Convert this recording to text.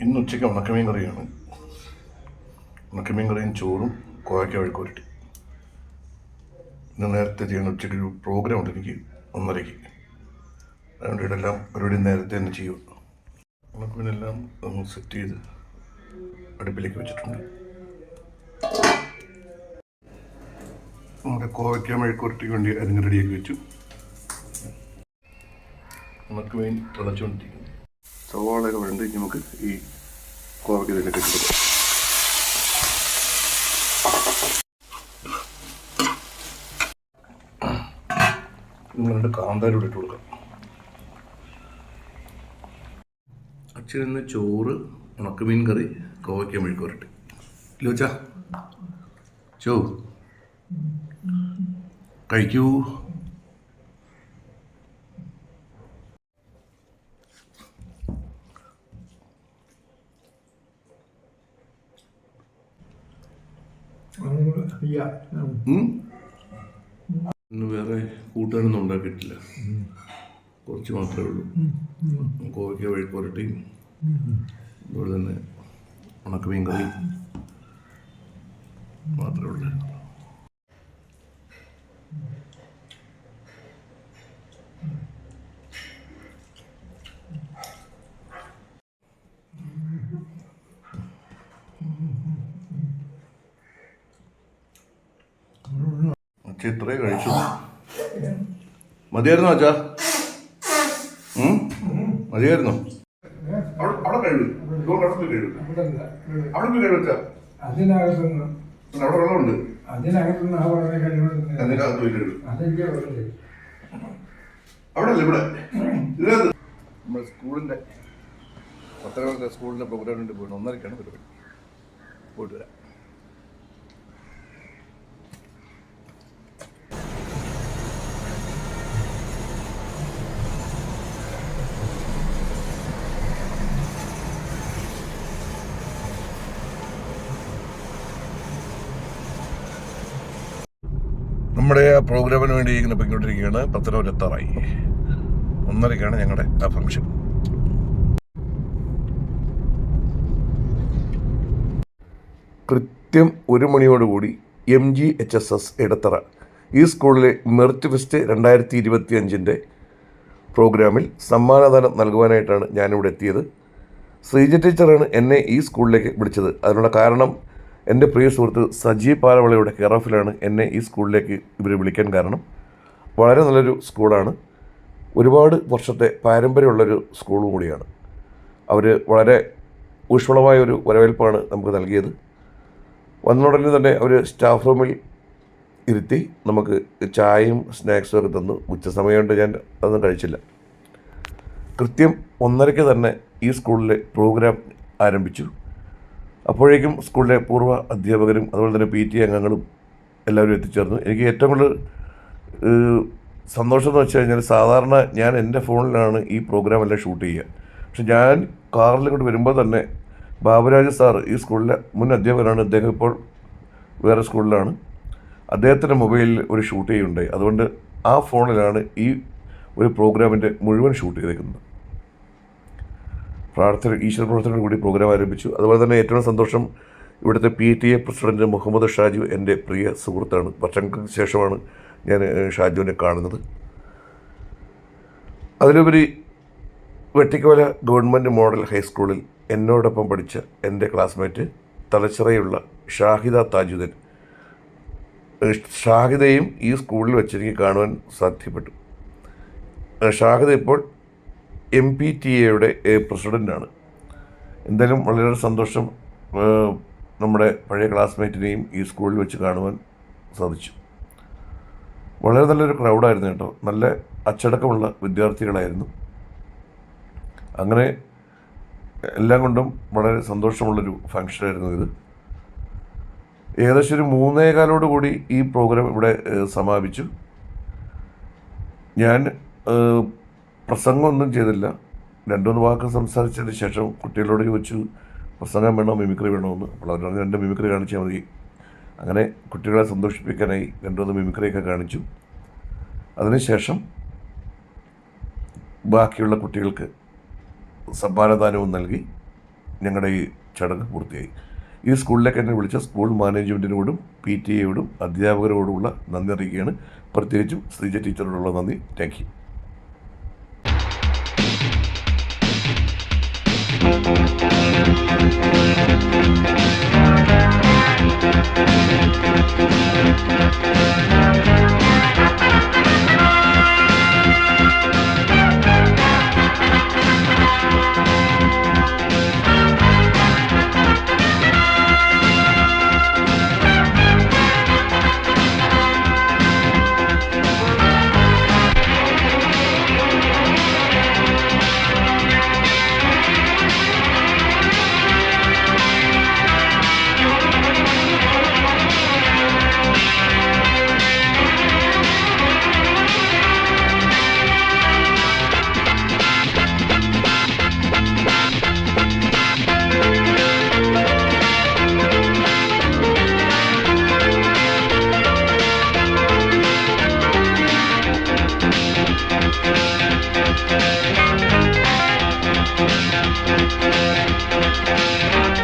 ഇന്ന് ഉച്ചയ്ക്ക് ഉണക്കമീൻ കറിയാണ്. ഉണക്കമീൻ കറിയും ചോറും കോവയ്ക്ക വഴുക്കുരട്ടി ഇന്ന് നേരത്തെ ചെയ്യുന്ന ഉച്ചയ്ക്ക് ഒരു പ്രോഗ്രാം ഉണ്ട് എനിക്ക് ഒന്നരയ്ക്ക്. അതുകൊണ്ട് ഇതെല്ലാം പരിപാടി നേരത്തെ തന്നെ ചെയ്യും ഉണക്കമീനെല്ലാം ഒന്ന് സെറ്റ് ചെയ്ത് അടുപ്പിലേക്ക് വെച്ചിട്ടുണ്ട്. നമ്മുടെ കോവയ്ക്ക മെഴുക്കുരട്ടിക്ക് വേണ്ടി അതിന് റെഡിയാക്കി വെച്ചു. ഉണക്കമീൻ തിളച്ചുകൊണ്ടിരിക്കുന്നു. സവാളയൊക്കെ വേണ്ടി നമുക്ക് ഈ കോവയ്ക്ക് ഇതിലേക്ക് കൊടുക്കാം. നമ്മൾ രണ്ട് കാന്താരി ഇട്ട് കൊടുക്കാം. അച്ഛൻ ഇന്ന് ചോറ് ഉണക്കമീൻ കറി കോവയ്ക്ക മെഴുക്ക് വരട്ടെ. ലോച്ച ചോ. കഴിക്കൂ. വേറെ കൂട്ടുകാരൊന്നും ഉണ്ടാക്കിയിട്ടില്ല. കുറച്ച് മാത്രമേ ഉള്ളൂ. കോവയ്ക്ക വഴുക്കുരട്ടിയും അതുപോലെ തന്നെ ഉണക്കമീൻ കറി മാത്രമേ ഉള്ളൂ ഇത്രേ കഴിച്ചു മതിയായിരുന്നോ അച്ഛാ? മതിയായിരുന്നോ? അവിടെ കഴിവ് അവിടെ കഴിവ് അവിടെ കഴിവ് അച്ഛാ അതിനകത്തുനിന്ന്. അവിടെ വെള്ളമുണ്ട്. അതിനകത്തുനിന്ന് ആ പറഞ്ഞ കഴിവുകൾ എന്നിട്ട് അത് പോയി കഴിവ്. അതെനിക്ക് അവിടെ? അല്ല ഇവിടെ? ഇതിനകത്ത്. നമ്മുടെ സ്കൂളിന്റെ പത്തനംതിട്ട സ്കൂളിന്റെ പ്രോഗ്രാമിന് പോയിട്ട് ഒന്നരക്കാണ് പരിപാടി. പോയിട്ട് വരാം. നമ്മുടെ ആ പ്രോഗ്രാമിന് വേണ്ടി ഇങ്ങനെ പൊയ്ക്കൊണ്ടിരിക്കുകയാണ്. പത്തനംതിട്ട എത്താറായി ഒന്നരക്കാണ് ഞങ്ങളുടെ ആ ഫംഗ്ഷൻ കൃത്യം ഒരു മണിയോടുകൂടി M G H S S Edathara ഈ സ്കൂളിലെ മെറിറ്റ് ഫെസ്റ്റ് രണ്ടായിരത്തി ഇരുപത്തി അഞ്ചിന്റെ പ്രോഗ്രാമിൽ സമ്മാനദാനം നൽകുവാനായിട്ടാണ് ഞാനിവിടെ എത്തിയത്. ശ്രീജ ടീച്ചറാണ് എന്നെ ഈ സ്കൂളിലേക്ക് വിളിച്ചത്. അതിനുള്ള കാരണം എന്റെ പ്രിയ സുഹൃത്ത് സജീവ് പാലവളയുടെ കെയർ ഓഫിലാണ് എന്നെ ഈ സ്കൂളിലേക്ക് ഇവർ വിളിക്കാൻ കാരണം. വളരെ നല്ലൊരു സ്കൂളാണ്. ഒരുപാട് വർഷത്തെ പാരമ്പര്യമുള്ളൊരു സ്കൂളും കൂടിയാണ്. അവർ വളരെ ഊഷ്മളമായ ഒരു വരവേൽപ്പാണ് നമുക്ക് നൽകിയത്. വന്നുടനെ തന്നെ അവർ സ്റ്റാഫ് റൂമിൽ ഇരുത്തി നമുക്ക് ചായയും സ്നാക്സും ഒക്കെ തന്നു. ഉച്ച സമയം കൊണ്ട് ഞാൻ അതൊന്നും കഴിച്ചില്ല. കൃത്യം ഒന്നരയ്ക്ക് തന്നെ ഈ സ്കൂളിലെ പ്രോഗ്രാം ആരംഭിച്ചു. അപ്പോഴേക്കും സ്കൂളിലെ പൂർവ അധ്യാപകരും അതുപോലെ തന്നെ പി ടി അംഗങ്ങളും എല്ലാവരും എത്തിച്ചേർന്നു. എനിക്ക് ഏറ്റവും കൂടുതൽ സന്തോഷം എന്ന് വെച്ച് കഴിഞ്ഞാൽ സാധാരണ ഞാൻ എന്റെ ഫോണിലാണ് ഈ പ്രോഗ്രാം എല്ലാം ഷൂട്ട് ചെയ്യുക. പക്ഷെ ഞാൻ കാറിൽ ഇങ്ങോട്ട് വരുമ്പോൾ തന്നെ ബാബുരാജ് സാർ ഈ സ്കൂളിലെ മുൻ അധ്യാപകനാണ്. അദ്ദേഹം ഇപ്പോൾ വേറെ സ്കൂളിലാണ്. അദ്ദേഹത്തിന്റെ മൊബൈലിൽ ഒരു ഷൂട്ട് ചെയ്യുന്നുണ്ടായി അതുകൊണ്ട് ആ ഫോണിലാണ് ഈ ഒരു പ്രോഗ്രാമിന്റെ മുഴുവൻ ഷൂട്ട് ചെയ്തേക്കുന്നത്. പ്രാർത്ഥന ഈശ്വര പ്രവർത്തനം കൂടി പ്രോഗ്രാം ആരംഭിച്ചു. അതുപോലെ തന്നെ ഏറ്റവും സന്തോഷം ഇവിടുത്തെ P T A president Muhammad Shaju എന്റെ പ്രിയ സുഹൃത്താണ്. വർഷങ്ങൾക്ക് ശേഷമാണ് ഞാൻ ഷാജുവിനെ കാണുന്നത്. അതിലുപരി വെട്ടിക്കോല ഗവൺമെന്റ് മോഡൽ ഹൈസ്കൂളിൽ എന്നോടൊപ്പം പഠിച്ച എന്റെ ക്ലാസ്മേറ്റ് തലച്ചിറയുള്ള ഷാഹിദ താജുദ്ദീൻ ഷാഹിദയും ഈ സ്കൂളിൽ വെച്ച് എനിക്ക് കാണുവാൻ സാധ്യപ്പെട്ടു. ഷാഹിദ ഇപ്പോൾ എം പി ടി എയുടെ പ്രസിഡന്റാണ് എന്തായാലും വളരെ സന്തോഷം നമ്മുടെ പഴയ ക്ലാസ്മേറ്റിനെയും ഈ സ്കൂളിൽ വെച്ച് കാണുവാൻ സാധിച്ചു. വളരെ നല്ലൊരു ക്രൗഡായിരുന്നു കേട്ടോ. നല്ല അച്ചടക്കമുള്ള വിദ്യാർത്ഥികളായിരുന്നു. അങ്ങനെ എല്ലാം കൊണ്ടും വളരെ സന്തോഷമുള്ളൊരു ഫംഗ്ഷനായിരുന്നു ഇത്. ഏകദേശം ഒരു മൂന്നേകാലോട് കൂടി ഈ പ്രോഗ്രാം ഇവിടെ സമാപിച്ചു. ഞാൻ പ്രസംഗമൊന്നും ചെയ്തില്ല. രണ്ടുമൂന്ന് വാക്ക് സംസാരിച്ചതിന് ശേഷം കുട്ടികളോട് ചോദിച്ചു പ്രസംഗം വേണോ മിമിക്രി വേണോ? എന്ന്. അപ്പോൾ അവർ പറഞ്ഞു രണ്ട് മിമിക്രി കാണിച്ചാൽ മതി. അങ്ങനെ കുട്ടികളെ സന്തോഷിപ്പിക്കാനായി രണ്ടുമൂന്ന് മിമിക്രിയൊക്കെ കാണിച്ചു. അതിനുശേഷം ബാക്കിയുള്ള കുട്ടികൾക്ക് സമ്മാനദാനവും നൽകി ഞങ്ങളുടെ ഈ ചടങ്ങ് പൂർത്തിയായി. ഈ സ്കൂളിലേക്ക് എന്നെ വിളിച്ച സ്കൂൾ മാനേജ്മെന്റിനോടും പി ടി എയോടും അധ്യാപകരോടുമുള്ള നന്ദി അറിയിക്കുകയാണ്. പ്രത്യേകിച്ചും ശ്രീജ ടീച്ചറോടുള്ള നന്ദി. Thank you. Thank you. Música